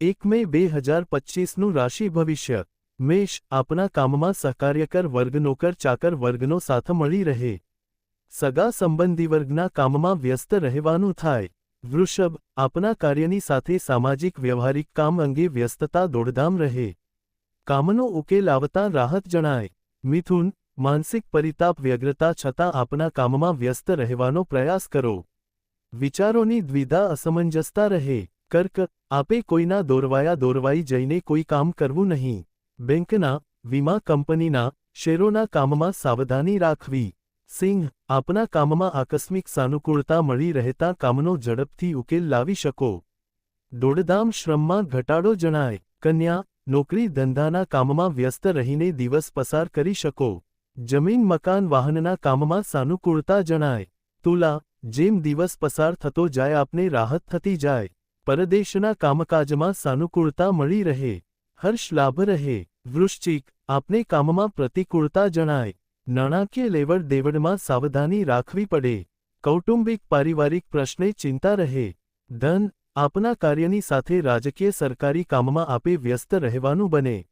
એક મે બે હજાર પચ્ચીસનું રાશિ ભવિષ્ય. મેષ આપના કામમાં સહકાર્યકર વર્ગ નોકર ચાકર વર્ગનો સાથ મળી રહે. સગા સંબંધી વર્ગના કામમાં વ્યસ્ત રહેવાનું થાય. વૃષભ આપના કાર્યની સાથે સામાજિક વ્યવહારિક કામ અંગે વ્યસ્તતા દોડધામ રહે. કામનો ઉકેલ આવતા રાહત જણાય. મિથુન, માનસિક પરિતાપ વ્યગ્રતા છતાં આપના કામમાં વ્યસ્ત રહેવાનો પ્રયાસ કરો. વિચારોની દ્વિધા અસમંજસતા રહે. કર્ક, આપે કોઈના દોરવાયા દોરવાઈ જઈને કોઈ કામ કરવું નહીં. બેંકના, વીમા કંપનીના, શેરોના કામમાં સાવધાની રાખવી. સિંહ, આપના કામમાં આકસ્મિક સાનુકૂળતા મળી રહેતા કામનો ઝડપથી ઉકેલ લાવી શકો. દોડધામ શ્રમમાં ઘટાડો જણાય. કન્યા, નોકરી ધંધાના કામમાં વ્યસ્ત રહીને દિવસ પસાર કરી શકો. જમીન, મકાન, વાહનના કામમાં સાનુકૂળતા જણાય. તુલા, જેમ દિવસ પસાર થતો જાય, આપને રાહત થતી જાય. પરદેશના કામકાજમાં સાનુકૂળતા મળી રહે, હર્ષ લાભ રહે. વૃશ્ચિક, આપને કામમાં પ્રતિકૂળતા જણાય. નાણાકીય લેવડ દેવડમાં સાવધાની રાખવી પડે. કૌટુંબિક, પારિવારિક પ્રશ્ને ચિંતા રહે. ધન, આપના કાર્યની સાથે રાજકીય સરકારી કામમાં આપે વ્યસ્ત રહેવાનું બને.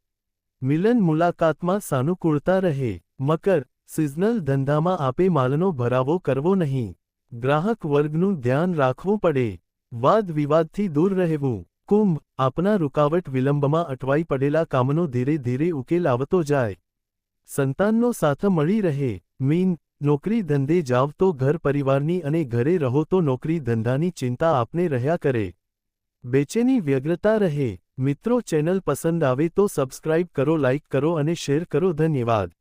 મિલન મુલાકાતમાં સાનુકૂળતા રહે. મકર, સિઝનલ ધંધામાં આપે માલનો ભરાવો કરવો નહીં. ગ્રાહક વર્ગનું ધ્યાન રાખવું પડે. વાદ વિવાદથી દૂર રહેવું. કુંભ આપના રૂકાવટ વિલંબમાં અટવાઈ પડેલા કામનો ધીરે ધીરે ઉકેલ આવતો જાય. સંતાનનો સાથ મળી રહે. મીન, નોકરી ધંધે જાવ તો ઘર પરિવારની અને ઘરે રહો તો નોકરી ધંધાની ચિંતા આપને રહ્યા કરે. બેચેની વ્યગ્રતા રહે. મિત્રો ચેનલ પસંદ આવે તો સબસ્ક્રાઇબ કરો, લાઇક કરો અને શેર કરો. ધન્યવાદ.